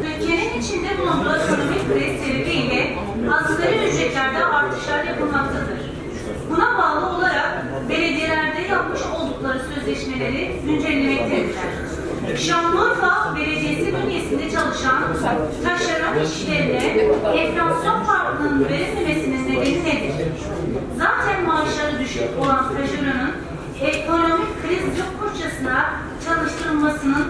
Ülkenin içinde bulunduğu ekonomik kriz sebebiyle asgari ücretlerde artışlar yapılmaktadır. Buna bağlı olarak belediyelerde yapmış oldukları sözleşmeleri güncellemektedirler. Şanlıurfa Belediyesi bünyesinde çalışan taşeron işçilerine enflasyon farkının verilmemesinin nedeni nedir? Zaten maaşları düşük olan taşeronun ekonomik kriz yokmuşçasına çalıştırılmasının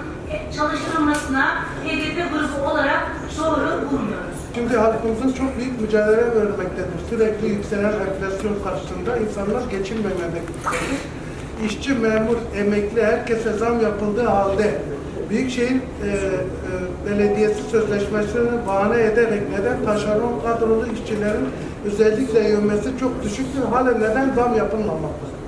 çalıştırılmasına HDP grubu olarak doğru bulmuyoruz. Şimdi halkımızın çok büyük mücadele vermektedir. Sürekli yükselen enflasyon karşısında insanlar geçinmemektedir. İşçi, memur, emekli herkese zam yapıldığı halde Büyükşehir e, e, Belediyesi sözleşmesini bahane ederek neden taşeron kadrolu işçilerin özellikle yövmesi çok düşüktür. Hala neden zam yapılmamaktadır?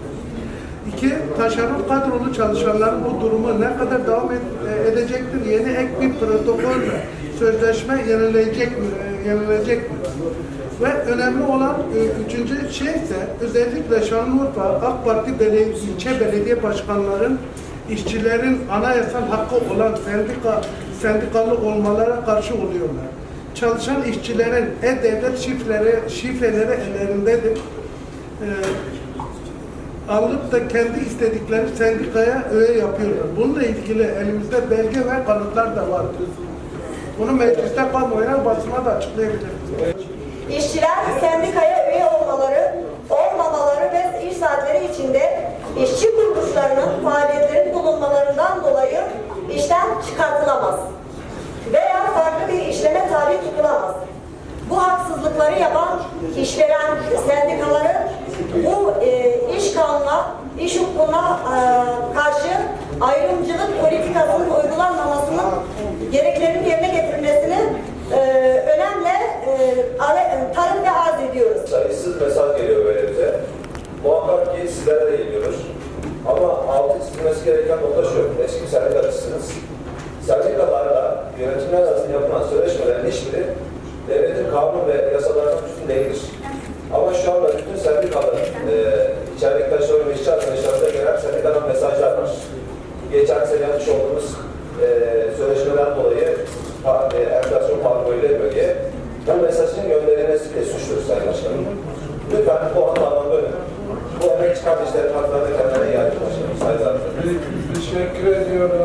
İki, taşeron kadrolu çalışanların bu durumu ne kadar devam ed- edecektir? Yeni ek bir protokolle sözleşme yenilecek mi? e, Yenilecek mi? Ve önemli olan e, üçüncü şey ise özellikle Şanlıurfa AK Parti belediye, ilçe belediye başkanların işçilerin anayasal hakkı olan sendika, sendikalı olmalara karşı oluyorlar. Çalışan işçilerin e-devlet şifreleri, şifreleri ellerindedir. Ee, alıp da kendi istedikleri sendikaya öğe yapıyorlar. Bununla ilgili elimizde belge ve kanıtlar da var. Bunu mecliste kamuoyuna basına da açıklayabiliriz. İşçiler sendikaya üye olmaları, olmamaları ve iş saatleri içinde işçi kuruluşlarının faaliyetlerin bulunmalarından dolayı işten çıkartılamaz. Veya farklı bir işleme tabi tutulamaz. Bu haksızlıkları yapan işveren sendikaları bu e, kanuna, iş hukukuna e, karşı ayrımcılık politikasının uygulanmamasının gereklerini yerine getirilmesini e, önemli e, ale- talep ve arz ediyoruz. sayısız mesaj geliyor böyle bize. Muhakkak ki sizlere de geliyoruz. Ama altı çizilmesi gereken nokta şu, eski sendikacısınız. Sendikalarla yönetimler arasında yapılan sözleşmelerin hiçbiri devletin kanun ve yasalarından üstün değildir. Ama şu anda bütün sendikaların e, içerideki taşeron ve işçi arkadaşlarımıza gelen sendikadan mesajlar var. Geçen sene yapmış olduğumuz e, sözleşmeden dolayı pa, e, enflasyon farkıyla bölgeye bu mesajın gönderilmesi de suçtur Sayın Başkanım. Lütfen bu hatadan dönün. Bu emekçi kardeşlerin haklarını kendilerine iade edin başkanım. Saygılar. Teşekkür ediyorum.